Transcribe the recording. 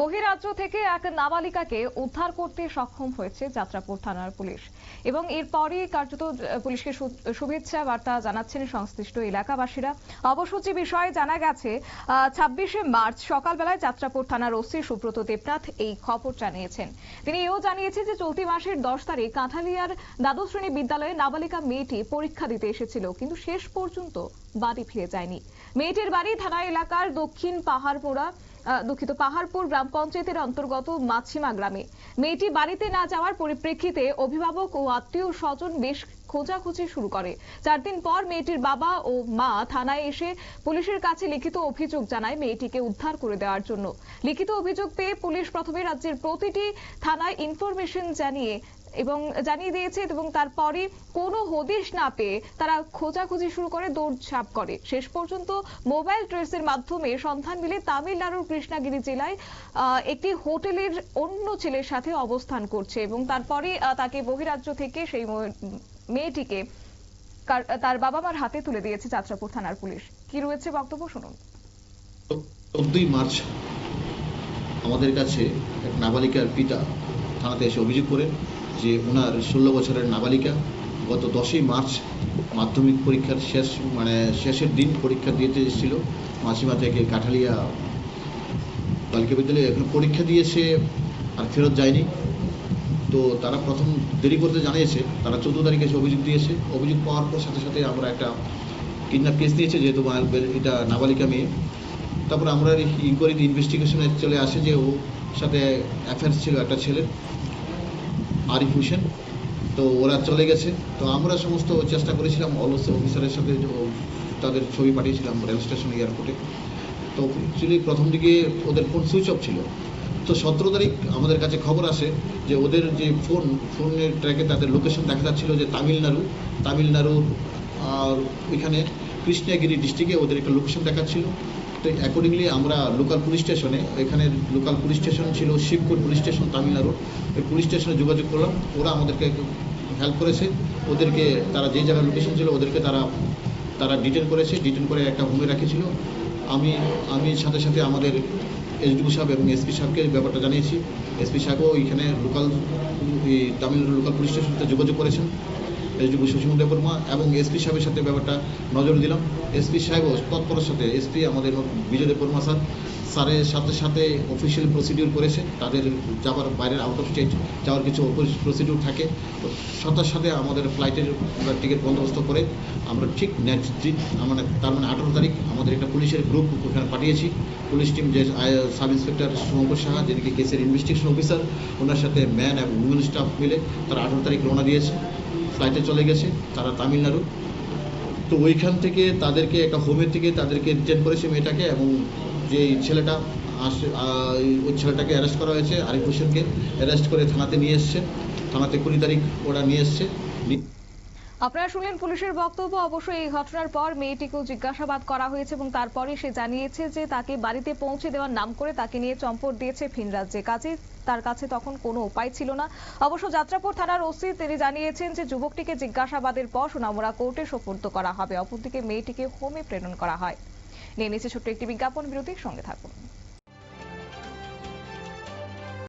বহিরাজ্য থেকে এক নাবালিকাকে উদ্ধার করতে সক্ষম হয়েছে যাত্রাপুর থানার পুলিশ। এবং এরপরই কার্যত পুলিশকে শুভেচ্ছা বার্তা জানাচ্ছেন সংশ্লিষ্ট এলাকাবাসীরা। যে বিষয়ে জানা গেছে ছাব্বিশে মার্চ সকালবেলায় যাত্রাপুর থানার ওসি সুব্রত দেবনাথ এই খবর জানিয়েছেন। তিনি এও জানিয়েছেন যে চলতি মাসের দশ তারিখ কাঁঠালিয়ার দ্বাদশ শ্রেণি বিদ্যালয়ে নাবালিকা মেয়েটি পরীক্ষা দিতে এসেছিল, কিন্তু শেষ পর্যন্ত বাড়ি ফিরে যায়নি। মেয়েটির বাড়ি থানা এলাকার দক্ষিণ পাহাড়পোড়া দুঃখিত, পাহাড়পুর গ্রাম পঞ্চায়েতের অন্তর্গত মাছিমা গ্রামে। মেয়েটি বাড়িতে না যাওয়ার পরিপ্রেক্ষিতে অভিভাবক ও আত্মীয় স্বজন বেশ খোঁজাখুঁজি শুরু করে। চার দিন পর মেয়েটির বাবা ও মা থানায় এসে পুলিশের কাছে লিখিত অভিযোগ জানায় মেয়েটিকে উদ্ধার করে দেওয়ার জন্য। লিখিত অভিযোগ পেয়ে পুলিশ প্রথমে রাজ্যের প্রতিটি থানায় ইনফরমেশন জানিয়ে এবং জানিয়ে দিয়েছে এবং তারপরে কোনো হদিশ না পেয়ে তারা খোঁজাখুঁজি শুরু করে, দৌড়ঝাঁপ করে। শেষ পর্যন্ত মোবাইল ট্রেসের মাধ্যমে সন্ধান মিলে তামিলনাড়ুর কৃষ্ণাগিরি জেলায় একটি হোটেলের অন্য ছেলের সাথে অবস্থান করছে এবং তারপরে তাকে বহিরাজ্য থেকে সেই মেয়েটিকে তার বাবা মার হাতে তুলে দিয়েছে যাত্রাপুর থানার পুলিশ। কি রয়েছে বক্তব্য শুনুন। চোদ্দই মার্চ আমাদের কাছে এক নাবালিকার পিতা থানাতে এসে অভিযোগ করেন যে ওনার ষোলো বছরের নাবালিকা গত দশই মার্চ মাধ্যমিক পরীক্ষার শেষ মানে শেষের দিন পরীক্ষা দিতে এসেছিল। মাসিমা থেকে কাঠালিয়া বালিকা বিদ্যালয়ে। এখন পরীক্ষা দিয়েছে আর ফেরত যায়নি। তো তারা প্রথম দেরি করতে জানিয়েছে, তারা চোদ্দ তারিখে এসে অভিযোগ দিয়েছে। অভিযোগ পাওয়ার পর সাথে সাথে আমরা একটা কিডন্যাপ কেস নিয়েছে, যেহেতু এটা নাবালিকা মেয়ে। তারপর আমরা ইনকোয়ারিতে ইনভেস্টিগেশনে চলে আসে যে ও সাথে অ্যাফেয়ার্স ছিল একটা ছেলের। আরিফ হোসেন। তো ওরা চলে গেছে। তো আমরা সমস্ত চেষ্টা করেছিলাম অলস অফিসারের সাথে তাদের ছবি পাঠিয়েছিলাম রেল স্টেশন এয়ারপোর্টে তো অ্যাকচুয়ালি প্রথম দিকে ওদের ফোন সুইচ অফ ছিল। তো সতেরো তারিখ আমাদের কাছে খবর আসে যে ওদের যে ফোন ফোনের ট্র্যাকে তাদের লোকেশন দেখা যাচ্ছিল যে তামিলনাড়ু, তামিলনাড়ুর, আর ওইখানে কৃষ্ণাগিরি ডিস্ট্রিক্টে ওদের একটা লোকেশন দেখাচ্ছিল। তো অ্যাকর্ডিংলি আমরা লোকাল পুলিশ স্টেশনে এখানে লোকাল পুলিশ স্টেশন ছিল শিবপুর পুলিশ স্টেশন তামিলনাড়ুর। ওই পুলিশ স্টেশনে যোগাযোগ করলাম, ওরা আমাদেরকে হেল্প করেছে। ওদেরকে, তারা যে জায়গায় লোকেশন ছিল, ওদেরকে তারা তারা ডিটেন করেছে। ডিটেন করে একটা হোমে রাখেছিল। আমি আমি সাথে সাথে আমাদের এসডিও সাহেব এবং এসপি সাহেবকে ব্যাপারটা জানিয়েছি। এসপি সাহেবও এখানে লোকাল তামিলনাড়ু লোকাল পুলিশ স্টেশনের সাথে যোগাযোগ করেছেন। এসডিও সুশীল দেববর্মা এবং এসপি সাহেবের সাথে ব্যাপারটা নজর দিলাম। এসপি সাহেবও তৎপরের সাথে, এসপি আমাদের বিজয় দেববর্মা স্যার, স্যারের সাথে সাথে অফিসিয়াল প্রসিডিউর করেছে। তাদের যাওয়ার বাইরের আউট অফ স্টেট যাওয়ার কিছু প্রসিডিউর থাকে। তো সাথে সাথে আমাদের ফ্লাইটের টিকিট বন্দোবস্ত করে আমরা ঠিক নেক্সট দিন মানে তার মানে আঠারো তারিখ আমাদের একটা পুলিশের গ্রুপ ওখানে পাঠিয়েছি। পুলিশ টিম যে সাব ইন্সপেক্টর শঙ্কর সাহা যেদিকে কেসের ইনভেস্টিগেশন অফিসার ওনার সাথে ম্যান এবং উইমেন স্টাফ মিলে তারা আঠারো তারিখ রওনা দিয়েছে। ফ্লাইটে চলে গেছে, তারা তামিলনাড়ু। তো ওইখান থেকে তাদেরকে একটা হোমে থেকে তাদেরকে রিটার্ন করেছে মেয়েটাকে এবং যে ছেলেটা আসে ওই ছেলেটাকে অ্যারেস্ট করা হয়েছে, আরিফ হোসেনকে অ্যারেস্ট করে থানাতে নিয়ে এসছে। থানাতে কুড়ি তারিখ ওরা নিয়ে এসছে। আপনারা শুনলেন পুলিশের বক্তব্য। অবশ্য এই ঘটনার পর মেয়েটিকেও জিজ্ঞাসাবাদ করা হয়েছে এবং তারপরে সে জানিয়েছে যে তাকে বাড়িতে পৌঁছে দেওয়ার নাম করে তাকে নিয়ে চম্পট দিয়েছে ভিন রাজ্যে। কাজে তার কাছে তখন কোনো উপায় ছিল না। অবশ্য যাত্রাপুর থানার ওসি তিনি জানিয়েছেন যে যুবকটিকে জিজ্ঞাসাবাদের পর সোনামুড়া কোর্টে সোপর্দ করা হবে। অপরদিকে মেয়েটিকে হোমে প্রেরণ করা হয়। নিয়ে নিচ্ছে ছোট্ট একটি বিজ্ঞাপন। বিরতির সঙ্গে থাকুন।